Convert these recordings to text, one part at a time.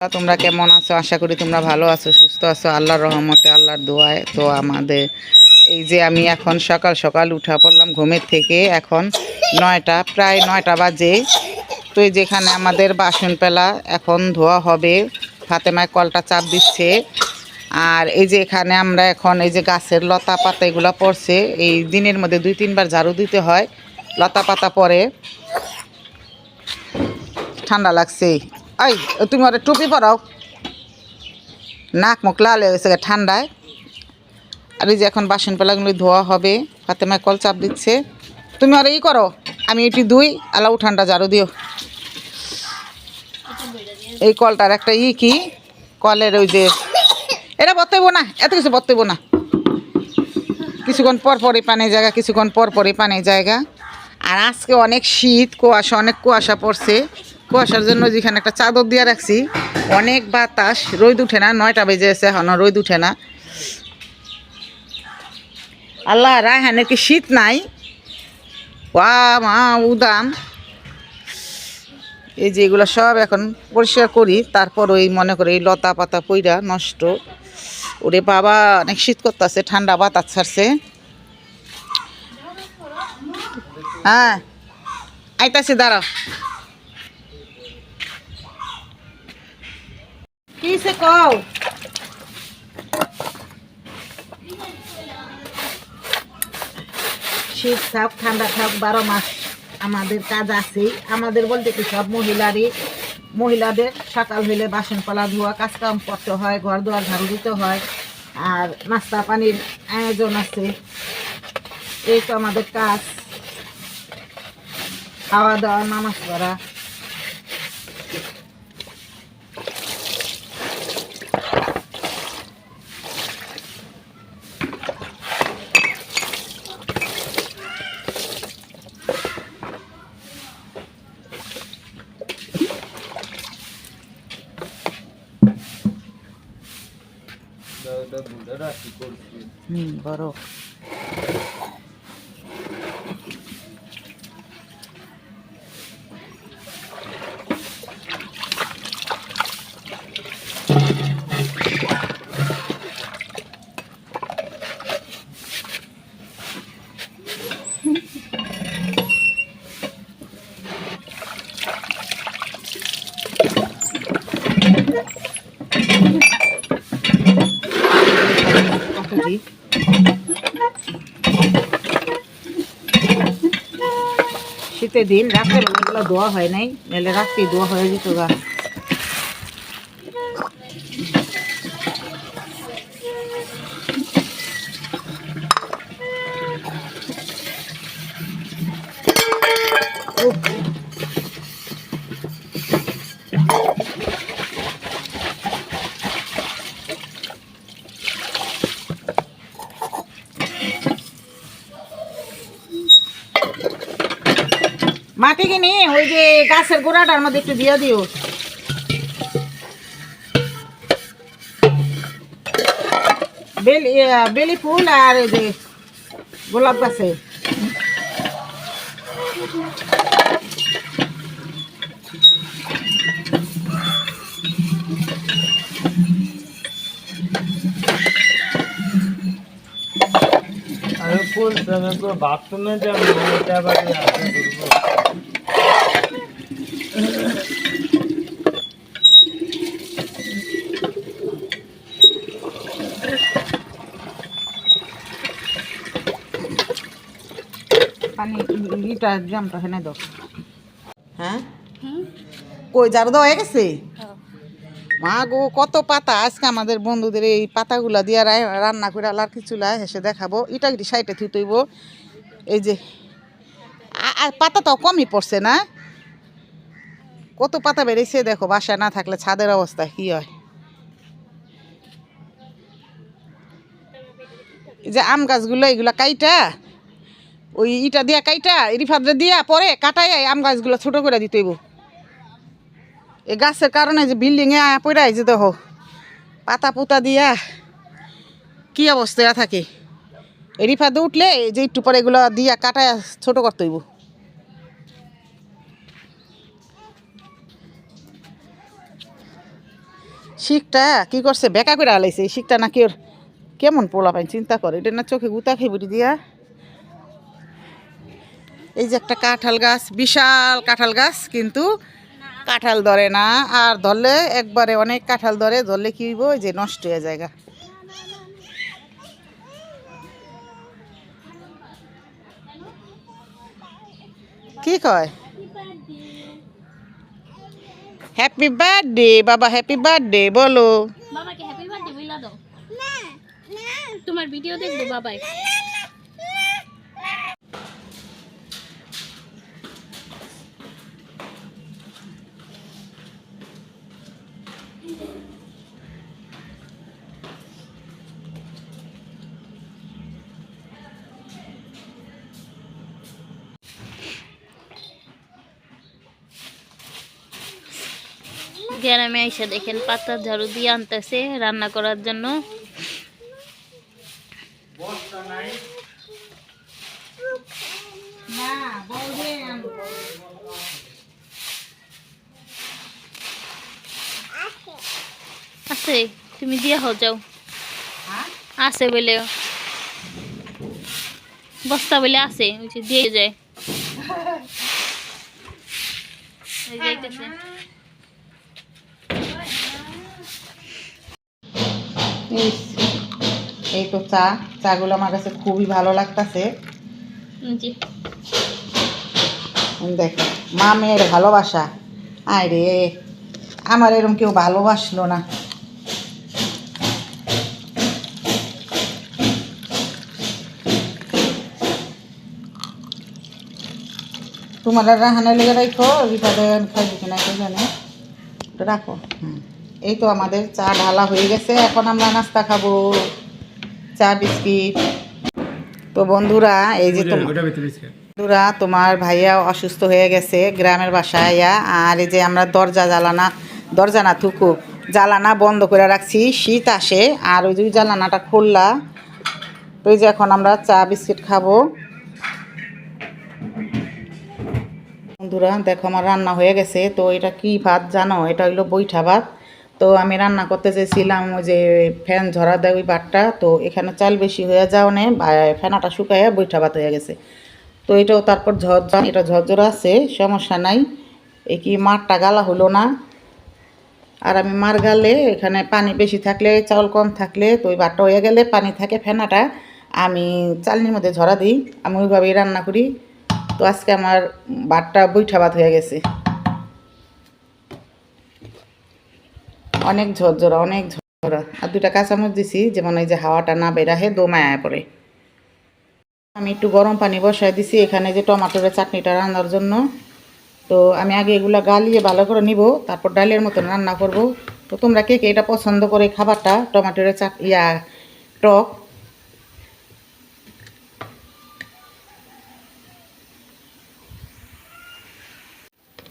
তোমরা কেমন আছো? আশা করি তোমরা ভালো আছো, সুস্থ আছো। আল্লাহর রহমতে, আল্লাহর দোয়ায়। তো আমাদের এই যে আমি এখন সকাল সকাল উঠা পড়লাম ঘুমের থেকে, এখন নয়টা, প্রায় নয়টা বাজে। তো যেখানে আমাদের বাসন পেলা এখন ধোয়া হবে, ফাতেমায় কলটা চাপ দিচ্ছে। আর এই যে এখানে আমরা এখন এই যে গাছের লতা পাতা এগুলো পড়ছে, এই দিনের মধ্যে দুই, তিনবার ঝাড়ু দিতে হয়, লতা পাতা পরে। ঠান্ডা লাগছে এই তুমি ওরা টুপি পরাও। নাক মুখ লাল হয়ে গেছে ঠান্ডায়। আর এই যে এখন বাসন পেলাগুলো ধোয়া হবে, হাতে ফাতেমায় কল চাপ দিচ্ছে। তুমি আর ই করো, আমি এটি দুই আলাউ ঠান্ডা ঝাড়ু দিও। এই কলটার একটা ই কি? কলের ওই যে এটা বর্তইব না, এত কিছু বর্তইব না। কিছুক্ষণ পর পরই পানি জায়গা, কিছুক্ষণ পর পরই পানি জায়গা। আর আজকে অনেক শীত, কুয়াশা, অনেক কুয়াশা পড়ছে। কুয়াশার জন্য যেখানে একটা চাদর দিয়ে রাখছি, অনেক বাতাস, রোদ উঠে না, নয়টা বেজে এসে এখনও, রোদ উঠে না। আল্লাহ রায়হানের কি শীত নাই? ওয়া মা, উদাম। এই যে এগুলো সব এখন পরিষ্কার করি, তারপর ওই মনে করে এই লতা পাতা পইরা নষ্ট। ওরে বাবা, অনেক শীত করতেছে, ঠান্ডা বাতাস ছাড়ছে। হ্যাঁ আইতাছি, দাঁড়াও। কিসে কও। শীত থাক, ঠান্ডা থাক, বারো মাস আমাদের কাজ আছেই। আমাদের বলতে কি, সব মহিলারই, মহিলাদের সকাল হইলে বাসন পালা ধোয়া কাজ কাম করতে হয়, ঘর দুয়ার ঝাড়ু দিতে হয়, আর নাস্তা পানির আয়োজন আছে। এই তো আমাদের কাজ। খাওয়া দাওয়া, নামাজ পড়া। হুম বড় কাকুজি শীতের দিন রাত্রে বেলাগুলো ধোয়া হয় নাই নাহলে রাত্রি ধোয়া হয়ে যেত গা। মাটি কিনি, ওই যে গাছের গোড়াটার মধ্যে একটু দিয়ে দিও। বেলি বেলি ফুল আর এই যে গোলাপ গাছে আমি ফুল প্রেমে পুরো বাথরুমে যাব এটা আবার আশা করব পানি ইটা জামটা হেনে দাও। হ্যাঁ? কই জারু দেওয়া হয়ে গেছে? মা গো, কত পাতা? আজকে আমাদের বন্ধুদের এই পাতাগুলা দিয়ে রান্না করে আলার কিছু হেসে দেখাবো। এটা কি সাইডে থুতইব এই যে আর পাতা তো কমই পড়ছে না? কত পাতা বেরিয়েছে দেখো, বাসায় না থাকলে ছাদের অবস্থা কি হয়? যে আম গাছগুলো, এগুলা কাইটা? ওই ইটা দিয়া কাইটা রিফাদরে দিয়া পরে কাটাই আম গাছগুলো ছোট করে দিতেইব এই গাছের কারণে যে বিল্ডিংয়ে আয়া পড়াই যে দেখো। পাতা পুতা দিয়া কি অবস্থায় থাকে? এই রিফাদে উঠলে যে একটু পরে এগুলো দিয়া কাটায় ছোট করতে হইব। শিখটা কি করছে? বেকা করে আলাইছে এই শিখটা নাকি ওর কেমন পোলা পাই চিন্তা করে। এটা না চোখে গুতা খেয়ে বুড়ি দিয়া। এই যে একটা কাঁঠাল গাছ, বিশাল কাঁঠাল গাছ, কিন্তু কাঁঠাল ধরে না, আর ধরলে একবারে অনেক কাঁঠাল ধরে, ধরলে কি হইব? যে নষ্ট হয়ে জায়গা কি কয়? হ্যাপি বার্থডে বাবা হ্যাপি বার্থডে বলো। তোমার ভিডিও দেখব, বাবাই। গ্রামে এসে দেখেন পাতা ঝাড়ু দিয়ে আনতেছে রান্না করার জন্য। আছে, তুমি দিয়ে হও, যাও। আছে বলে। বস্তা বলে আছে দিয়ে যায়। যাইতেছে এই তো চা। চাগুলো আমার কাছে খুবই ভালো লাগতেছে। দেখ মা মেয়ের ভালোবাসা। আয় রে আমার এরকম কেউ ভালোবাসলো না। তোমার রাহানা লেগে রাখো রিপাতে খাইবি কিনা কে জানে। রাখো হুম। এই তো আমাদের চা ঢালা হয়ে গেছে এখন আমরা নাস্তা খাব চা বিস্কিট। তো বন্ধুরা এই যে তোমার বন্ধুরা তোমার ভাইয়া অসুস্থ হয়ে গেছে গ্রামের বাসায় আর এই যে আমরা দরজা জ্বালানা দরজা না থুকু জ্বালানা বন্ধ করে রাখছি শীত আসে আর ওই যে জ্বালানাটা খুললা। তো এই যে এখন আমরা চা বিস্কিট খাব। বন্ধুরা দেখো আমার রান্না হয়ে গেছে তো এটা কি ভাত জানো? এটা হইল বৈঠা ভাত। তো আমি রান্না করতে চেয়েছিলাম ওই যে ফ্যান ঝরা দেয় ওই ভাতটা তো এখানে চাল বেশি হয়ে যাওয়ানে ফেনাটা শুকাইয়া বৈঠা ভাত হয়ে গেছে। তো এটাও তারপর ঝরঝর, এটা ঝরঝর আছে, সমস্যা নাই। এই কি মারটা গালা হলো না। আর আমি মার গালে এখানে পানি বেশি থাকলে, চাউল কম থাকলে, তো ওই ভাতটা হয়ে গেলে পানি থাকে ফেনাটা, আমি চালনির মধ্যে ঝরা দিই, আমি ওইভাবেই রান্না করি। তো আজকে আমার ভাতটা বৈঠা ভাত হয়ে গেছে। অনেক ঝরঝরা অনেক ঝরঝরা। আর দুটা কাঁচামচ দিছি, যেমন এই যে হাওয়াটা না বেরাহে দোমায় পড়ে। আমি একটু গরম পানি বসায় দিছি, এখানে যে টমাটোরের চাটনিটা রান্নার জন্য। তো আমি আগে এগুলা গালিয়ে ভালো করে নিব, তারপর ডালের মতন রান্না করব। তো তোমরা কে কে এটা পছন্দ করে খাবারটা? টমাটোরের চাট ইয়া, টক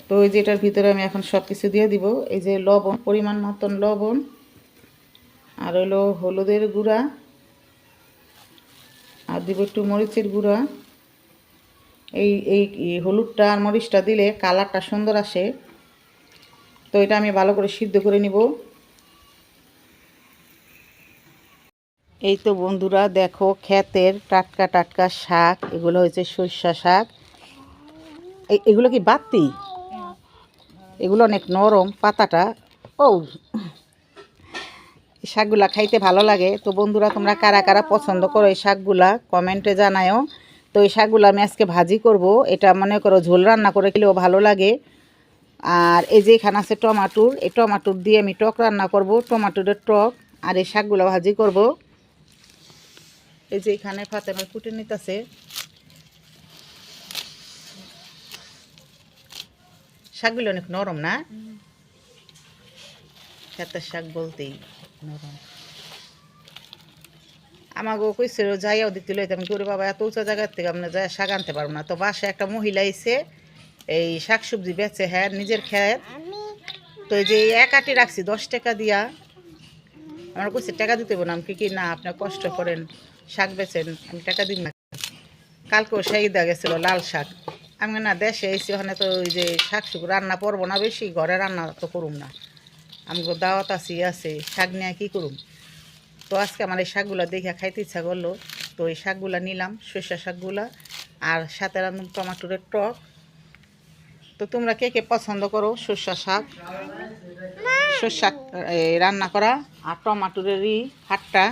তো এই যে এটার ভিতরে আমি এখন সব কিছু দিয়ে দিব। এই যে লবণ, পরিমাণ মতন লবণ, আর হলো হলুদের গুঁড়া, আর দিব একটু মরিচের গুঁড়া। এই এই হলুদটা আর মরিচটা দিলে কালারটা সুন্দর আসে। তো এটা আমি ভালো করে সিদ্ধ করে নিব। এই তো বন্ধুরা, দেখো ক্ষেতের টাটকা টাটকা শাক, এগুলো হচ্ছে সর্ষা শাক। এগুলো কি বাতি? এগুলো অনেক নরম পাতাটা। ও শাকগুলা খাইতে ভালো লাগে। তো বন্ধুরা, তোমরা কারা কারা পছন্দ করো এই শাকগুলা, কমেন্টে জানায়ও তো এই শাকগুলো আমি আজকে ভাজি করব। এটা মনে করো ঝোল রান্না করে খেলেও ভালো লাগে। আর এই যে এখানে আছে টমাটোর, এই টমাটোর দিয়ে আমি টক রান্না করব, টমাটোরের টক। আর এই শাকগুলো ভাজি করব। এই যে এখানে ফাতেমার কুটে নিতেছে। শাকগুলো অনেক নরম না? ক্ষেতের শাক বলতেই নরম। আমাকেও কইছিল যাইয়াও দিতে লইতাম। করে বাবা এত উঁচা জায়গার থেকে আমরা যাই শাক আনতে পারব না। তো বাসায় একটা মহিলা এসে এই শাক সবজি বেচে হ্যাঁ নিজের খেত। তো এই যে এক আটি রাখছি দশ টাকা দিয়া। আমার কইছে টাকা দিতে না। আমি কি কি না আপনি কষ্ট করেন। শাক বেচেন আমি টাকা দিন না। কালকেও সেই দেওয়া গেছিল লাল শাক। আমি না দেশে এসে ওখানে তো ওই যে শাক শুক রান্না করব না বেশি, ঘরে রান্না তো করুম না। আমগো দাওয়াত আছি, আছে, শাক নিয়ে কী করুম? তো আজকে আমার এই শাকগুলো দেখে খাইতে ইচ্ছা করল। তো এই শাকগুলা নিলাম, সর্ষা শাকগুলা, আর সাথে রান্ধুম টমাটোরের টক। তো তোমরা কে কে পছন্দ করো সর্ষা শাক? সর্ষা রান্না করা আর টমাটোরেরই হাটটা।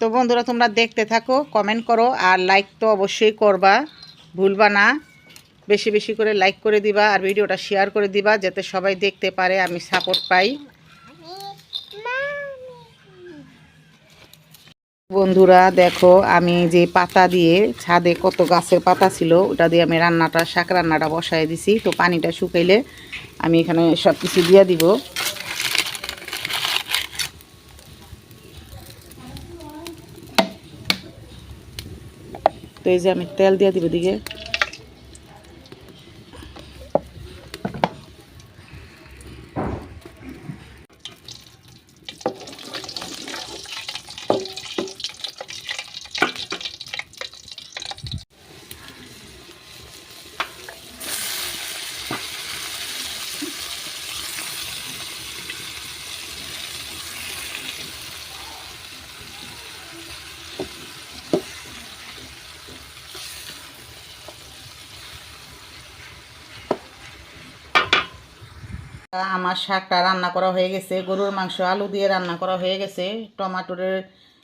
তো বন্ধুরা, তোমরা দেখতে থাকো কমেন্ট করো, আর লাইক তো অবশ্যই করবা। ভুলবা না। বেশি বেশি করে লাইক করে দিবা আর ভিডিওটা শেয়ার করে দিবা যাতে সবাই দেখতে পারে আমি সাপোর্ট পাই। বন্ধুরা, দেখো, আমি যে পাতা দিয়ে ছাদে কত গাছের পাতা ছিল, ওটা দিয়ে আমি রান্নাটা, শাক রান্নাটা বসাই দিছি। তো পানিটা শুকাইলে আমি এখানে সব কিছু দিয়ে দিব। তো এই যে আমি তেল দিয়ে দিব দিকে আমার শাকটা রান্না করা হয়ে গেছে, গরুর মাংস, আলু দিয়ে রান্না করা হয়ে গেছে। টমাটোরের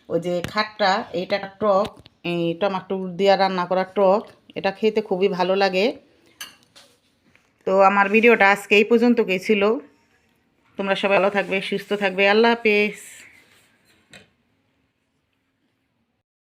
ওই যে খাটটা, এইটা টক, এই টমাটো দিয়ে রান্না করা টক, এটা খেতে খুবই ভালো লাগে। তো আমার ভিডিওটা আজকে এই পর্যন্ত ছিল। তোমরা সবাই ভালো থাকবে, সুস্থ থাকবে, আল্লাহ হাফেজ।